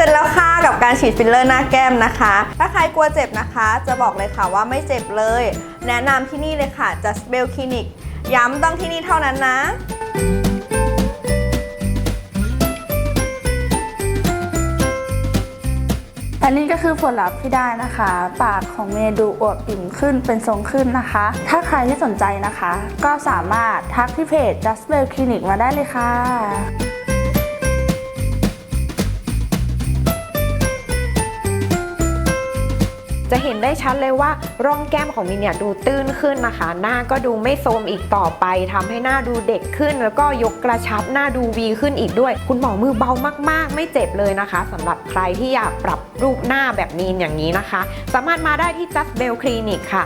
สร็จแล้วค่ะกับการฉีดฟิลเลอร์หน้าแก้มนะคะ ถ้าใครกลัวเจ็บนะคะ จะบอกเลยค่ะว่าไม่เจ็บเลย แนะนำที่นี่เลยค่ะ Just Bell Clinic ย้ำต้องที่นี่เท่านั้นนะและนี่ก็คือผลลัพธ์ที่ได้นะคะ ปากของเมย์ดูอวบอิ่มขึ้นเป็นทรงขึ้นนะคะ ถ้าใครที่สนใจนะคะ ก็สามารถทักที่เพจ Just Bell Clinic มาได้เลยค่ะ จะเห็นได้ชัดเลยว่าร่องแก้มของมินเนี่ยดูตื้นขึ้นนะคะ หน้าก็ดูไม่โทรมอีกต่อไปทำให้หน้าดูเด็กขึ้น แล้วก็ยกกระชับหน้าดูวีขึ้นอีกด้วย คุณหมอมือเบามาก ๆ ไม่เจ็บเลยนะคะสำหรับใครที่อยากปรับรูปหน้าแบบมีนอย่างนี้นะคะ สามารถมาได้ที่ Just Bell Clinic ค่ะ